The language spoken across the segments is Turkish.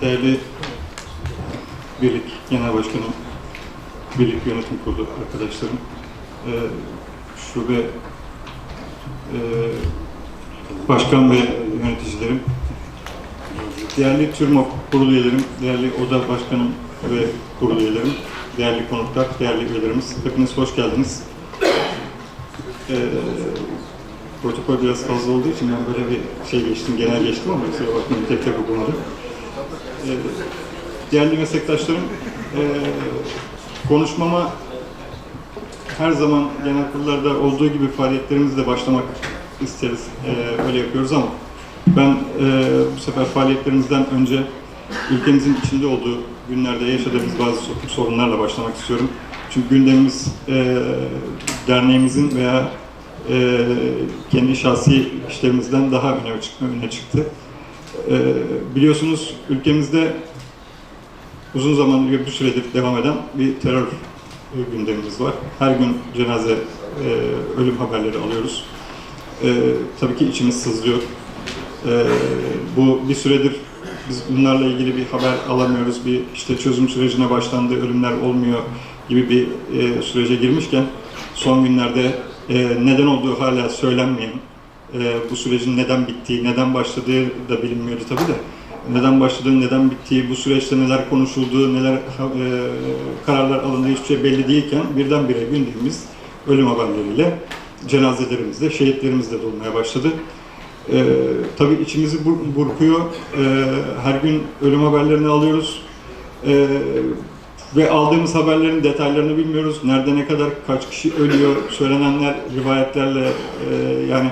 Değerli Birlik Genel Başkanım, Birlik Yönetim Kurulu arkadaşlarım, e, şube e, başkan ve yöneticilerim, değerli TÜRMOP kurulu üyelerim, değerli oda başkanım ve kurulu üyelerim, değerli konuklar, değerli üyelerimiz, hepiniz hoş geldiniz. E, protokol biraz fazla olduğu için ben böyle bir şey geçtim, genel geçtim ama kusura bakmayın tek tek okumadım. Ee, Değerli meslektaşlarım, ee, konuşmama her zaman genel kurullarda olduğu gibi faaliyetlerimizle başlamak isteriz. Ee, Öyle yapıyoruz ama ben bu sefer faaliyetlerimizden önce ülkemizin içinde olduğu günlerde yaşadığımız bazı so- sorunlarla başlamak istiyorum. Çünkü gündemimiz ee, derneğimizin veya ee, kendi şahsi işlerimizden daha öne, çık- öne çıktı. Ee, biliyorsunuz ülkemizde uzun zamandır bir süredir devam eden bir terör gündemimiz var. Her gün cenaze, e, ölüm haberleri alıyoruz. E, tabii ki içimiz sızlıyor. E, bu bir süredir biz bunlarla ilgili bir haber alamıyoruz. Bir işte çözüm sürecine başlandı, ölümler olmuyor gibi bir e, sürece girmişken son günlerde e, neden olduğu hala söylenmeyen, e, bu sürecin neden bittiği, neden başladığı da bilinmiyordu tabii de. Neden başladığı, neden bittiği, bu süreçte neler konuşulduğu, neler e, kararlar alındığı hiçbir şey belli değilken birdenbire gündemimiz ölüm haberleriyle, cenazelerimizle, şehitlerimizle dolmaya başladı. E, tabii içimizi bur- burkuyor. E, her gün ölüm haberlerini alıyoruz. E, ve aldığımız haberlerin detaylarını bilmiyoruz. Nerede ne kadar, kaç kişi ölüyor, söylenenler rivayetlerle e, yani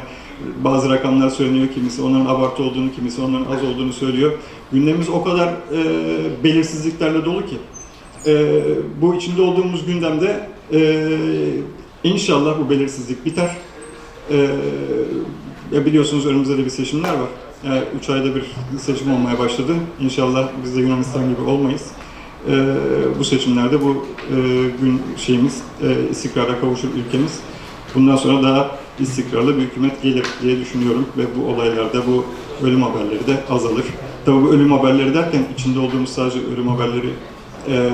bazı rakamlar söyleniyor, kimisi onların abartı olduğunu, kimisi onların az olduğunu söylüyor. Gündemimiz o kadar e, belirsizliklerle dolu ki. E, bu içinde olduğumuz gündemde e, inşallah bu belirsizlik biter. E, biliyorsunuz önümüzde de bir seçimler var. Yani üç ayda bir seçim olmaya başladı. İnşallah biz de Yunanistan gibi olmayız. E, bu seçimlerde bu e, gün şeyimiz e, istikrara kavuşur ülkemiz. Bundan sonra daha istikrarlı bir hükümet gelir diye düşünüyorum ve bu olaylarda bu ölüm haberleri de azalır. Tabii bu ölüm haberleri derken içinde olduğumuz sadece ölüm haberleri e,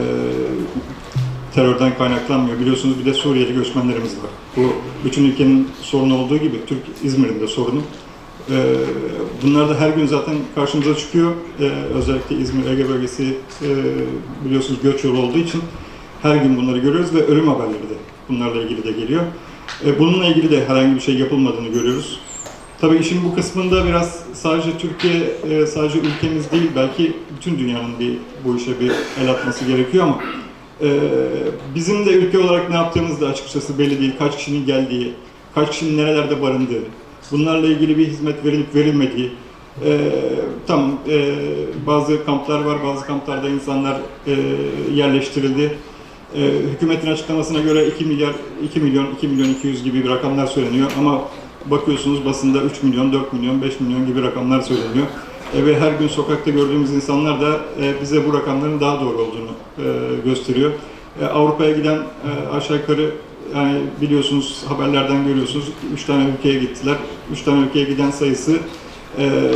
terörden kaynaklanmıyor. Biliyorsunuz bir de Suriyeli göçmenlerimiz var. Bu bütün ülkenin sorunu olduğu gibi Türk İzmir'in de sorunu. Ee, bunlar da her gün zaten karşımıza çıkıyor. Ee, özellikle İzmir, Ege bölgesi e, biliyorsunuz göç yolu olduğu için her gün bunları görüyoruz ve ölüm haberleri de bunlarla ilgili de geliyor. Ee, bununla ilgili de herhangi bir şey yapılmadığını görüyoruz. Tabii işin bu kısmında biraz sadece Türkiye, e, sadece ülkemiz değil belki bütün dünyanın bir bu işe bir el atması gerekiyor ama e, bizim de ülke olarak ne yaptığımız da açıkçası belli değil. Kaç kişinin geldiği, kaç kişinin nerelerde barındığı, bunlarla ilgili bir hizmet verilip verilmediği. E, tamam, e, bazı kamplar var, bazı kamplarda insanlar e, yerleştirildi. E, hükümetin açıklamasına göre 2 milyar, 2 milyon, 2 milyon 200 gibi bir rakamlar söyleniyor ama bakıyorsunuz basında 3 milyon, 4 milyon, 5 milyon gibi rakamlar söyleniyor. E, ve her gün sokakta gördüğümüz insanlar da e, bize bu rakamların daha doğru olduğunu e, gösteriyor. E, Avrupa'ya giden e, aşağı yukarı yani biliyorsunuz haberlerden görüyorsunuz 3 tane ülkeye gittiler. 3 tane ülkeye giden sayısı e,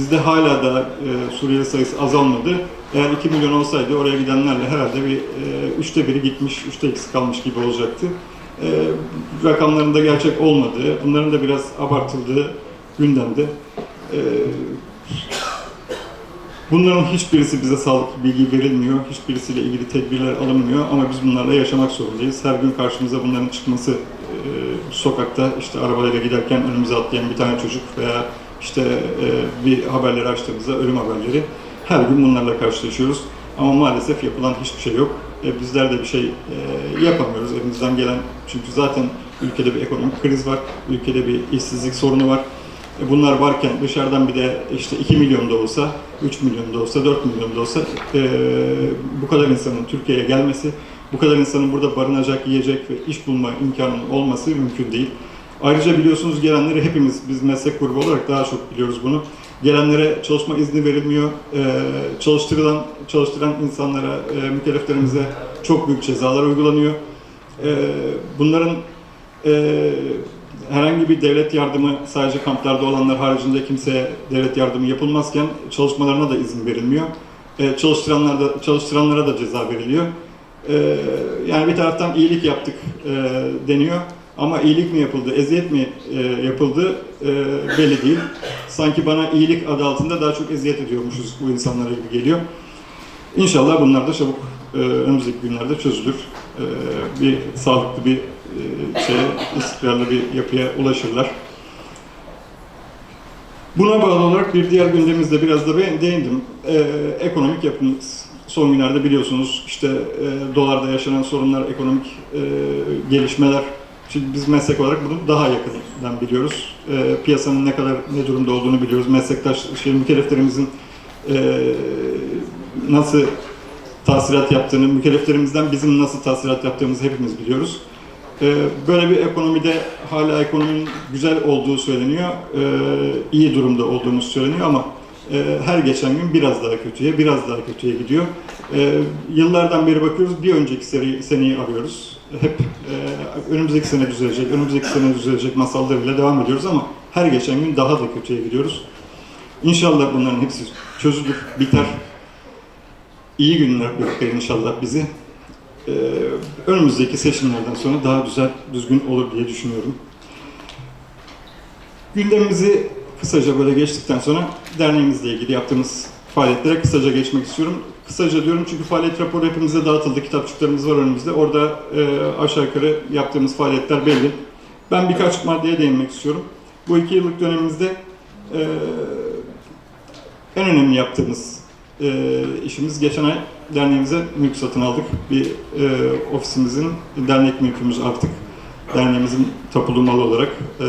bizde hala da e, Suriyeli sayısı azalmadı. Eğer 2 milyon olsaydı oraya gidenlerle herhalde bir e, üçte biri gitmiş, üçte ikisi kalmış gibi olacaktı. E, rakamların da gerçek olmadığı, bunların da biraz abartıldığı gündemde. E, bunların hiçbirisi bize sağlıklı bilgi verilmiyor, hiçbirisiyle ilgili tedbirler alınmıyor ama biz bunlarla yaşamak zorundayız. Her gün karşımıza bunların çıkması, e, sokakta işte arabayla giderken önümüze atlayan bir tane çocuk veya işte e, bir haberleri açtığımızda ölüm haberleri her gün bunlarla karşılaşıyoruz. Ama maalesef yapılan hiçbir şey yok. E, bizler de bir şey e, yapamıyoruz elimizden gelen. Çünkü zaten ülkede bir ekonomik kriz var, ülkede bir işsizlik sorunu var. E, bunlar varken dışarıdan bir de işte 2 milyon da olsa, 3 milyon da olsa, 4 milyon da olsa e, bu kadar insanın Türkiye'ye gelmesi, bu kadar insanın burada barınacak, yiyecek ve iş bulma imkanının olması mümkün değil. Ayrıca biliyorsunuz gelenleri hepimiz, biz meslek grubu olarak daha çok biliyoruz bunu. Gelenlere çalışma izni verilmiyor. Ee, çalıştırılan, çalıştıran insanlara, e, mükelleflerimize çok büyük cezalar uygulanıyor. Ee, bunların e, herhangi bir devlet yardımı sadece kamplarda olanlar haricinde kimseye devlet yardımı yapılmazken çalışmalarına da izin verilmiyor. E, çalıştıranlar da, çalıştıranlara da ceza veriliyor. E, yani bir taraftan iyilik yaptık e, deniyor ama iyilik mi yapıldı, eziyet mi e, yapıldı e, belli değil. Sanki bana iyilik adı altında daha çok eziyet ediyormuşuz bu insanlara gibi geliyor. İnşallah bunlar da çabuk e, önümüzdeki günlerde çözülür. E, bir sağlıklı bir e, şeye, istikrarlı bir yapıya ulaşırlar. Buna bağlı olarak bir diğer gündemimizde biraz da değindim. Ee, ekonomik yapımız. Son günlerde biliyorsunuz işte e, dolarda yaşanan sorunlar, ekonomik e, gelişmeler. Şimdi biz meslek olarak bunu daha yakından biliyoruz. E, piyasanın ne kadar ne durumda olduğunu biliyoruz. Meslektaş, şey, mükelleflerimizin e, nasıl tahsilat yaptığını, mükelleflerimizden bizim nasıl tahsilat yaptığımızı hepimiz biliyoruz. Ee, Böyle bir ekonomide hala ekonominin güzel olduğu söyleniyor, ee, iyi durumda olduğumuz söyleniyor ama e, her geçen gün biraz daha kötüye, biraz daha kötüye gidiyor. Ee, Yıllardan beri bakıyoruz, bir önceki seri, seneyi arıyoruz. Hep e, önümüzdeki sene düzelecek, önümüzdeki sene düzelecek masallarıyla devam ediyoruz ama her geçen gün daha da kötüye gidiyoruz. İnşallah bunların hepsi çözülür, biter. İyi günler bekler inşallah bizi. Ee, önümüzdeki seçimlerden sonra daha güzel, düzgün olur diye düşünüyorum. Gündemimizi kısaca böyle geçtikten sonra derneğimizle ilgili yaptığımız faaliyetlere kısaca geçmek istiyorum. Kısaca diyorum çünkü faaliyet raporu hepimize dağıtıldı, kitapçıklarımız var önümüzde. Orada e, aşağı yukarı yaptığımız faaliyetler belli. Ben birkaç maddeye değinmek istiyorum. Bu iki yıllık dönemimizde e, en önemli yaptığımız e, işimiz geçen ay derneğimize mülk satın aldık. Bir e, ofisimizin dernek mülkümüz artık derneğimizin tapulu malı olarak e,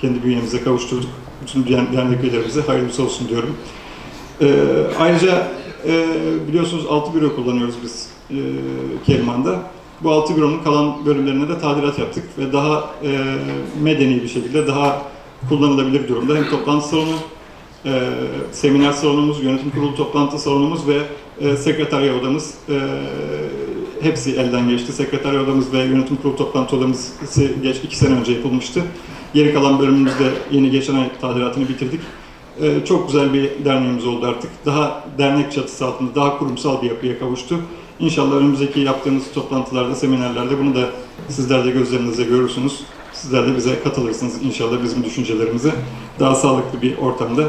kendi bünyemize kavuşturduk. Bütün der- dernek üyelerimize hayırlısı olsun diyorum. E, ayrıca e, biliyorsunuz 6 büro kullanıyoruz biz e, Keriman'da. Bu 6 büronun kalan bölümlerine de tadilat yaptık ve daha e, medeni bir şekilde daha kullanılabilir durumda. Hem toplantı salonu, e, seminer salonumuz, yönetim kurulu toplantı salonumuz ve e, sekreterya odamız e, hepsi elden geçti. Sekreterya odamız ve yönetim kurulu toplantı odamız geç iki sene önce yapılmıştı. Geri kalan bölümümüzde yeni geçen ay tadilatını bitirdik. E, çok güzel bir derneğimiz oldu artık. Daha dernek çatısı altında daha kurumsal bir yapıya kavuştu. İnşallah önümüzdeki yaptığımız toplantılarda, seminerlerde bunu da sizler de gözlerinizle görürsünüz. Sizler de bize katılırsınız inşallah bizim düşüncelerimize. Daha sağlıklı bir ortamda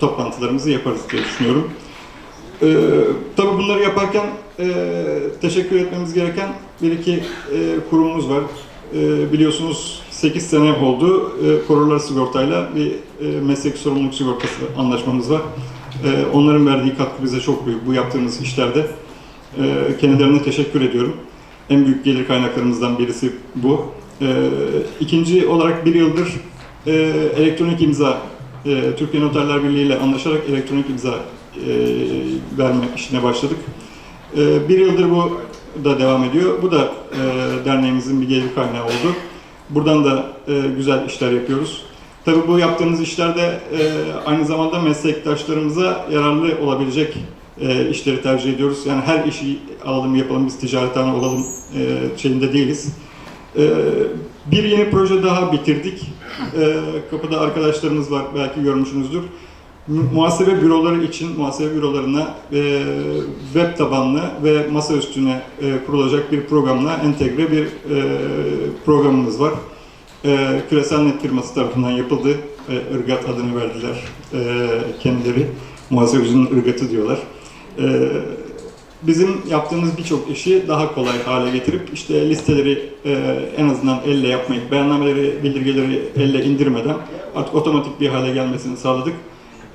toplantılarımızı yaparız diye düşünüyorum. Ee, tabii bunları yaparken e, teşekkür etmemiz gereken bir iki e, kurumumuz var. E, biliyorsunuz 8 sene oldu e, korurlar sigortayla bir e, meslek sorumluluk sigortası anlaşmamız var. E, onların verdiği katkı bize çok büyük bu yaptığımız işlerde. E, kendilerine teşekkür ediyorum. En büyük gelir kaynaklarımızdan birisi bu. E, ikinci olarak bir yıldır e, elektronik imza, e, Türkiye Noterler Birliği ile anlaşarak elektronik imza e, verme işine başladık. E, bir yıldır bu da devam ediyor. Bu da e, derneğimizin bir gelir kaynağı oldu. Buradan da e, güzel işler yapıyoruz. Tabii bu yaptığımız işlerde e, aynı zamanda meslektaşlarımıza yararlı olabilecek e, işleri tercih ediyoruz. Yani her işi alalım yapalım biz ticarethane olalım e, şeyinde değiliz. E, bir yeni proje daha bitirdik. E, kapıda arkadaşlarımız var belki görmüşsünüzdür. Mu- Muhasebe büroları için muhasebe bürolarına e, web tabanlı ve masa üstüne e, kurulacak bir programla entegre bir e, programımız var. E, Küresel Net firması tarafından yapıldı. E, Irgat adını verdiler e, kendileri. Muhasebecinin ırgatı diyorlar. E, bizim yaptığımız birçok işi daha kolay hale getirip işte listeleri e, en azından elle yapmayıp beyannameleri, bildirgeleri elle indirmeden artık otomatik bir hale gelmesini sağladık.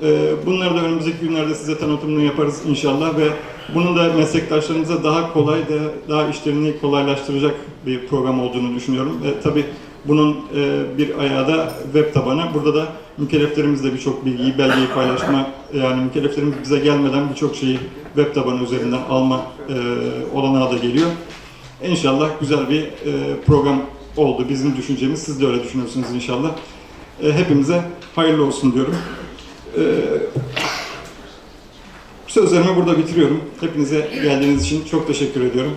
E, bunları da önümüzdeki günlerde size tanıtımını yaparız inşallah ve bunun da meslektaşlarımıza daha kolay da daha işlerini kolaylaştıracak bir program olduğunu düşünüyorum. Ve tabii bunun e, bir ayağı da web tabanı. Burada da mükelleflerimizle birçok bilgiyi, belgeyi paylaşma, yani mükelleflerimiz bize gelmeden birçok şeyi web tabanı üzerinden alma e, olanağı da geliyor. İnşallah güzel bir e, program oldu. Bizim düşüncemiz, siz de öyle düşünüyorsunuz inşallah. Hepimize hayırlı olsun diyorum. E, sözlerimi burada bitiriyorum. Hepinize geldiğiniz için çok teşekkür ediyorum.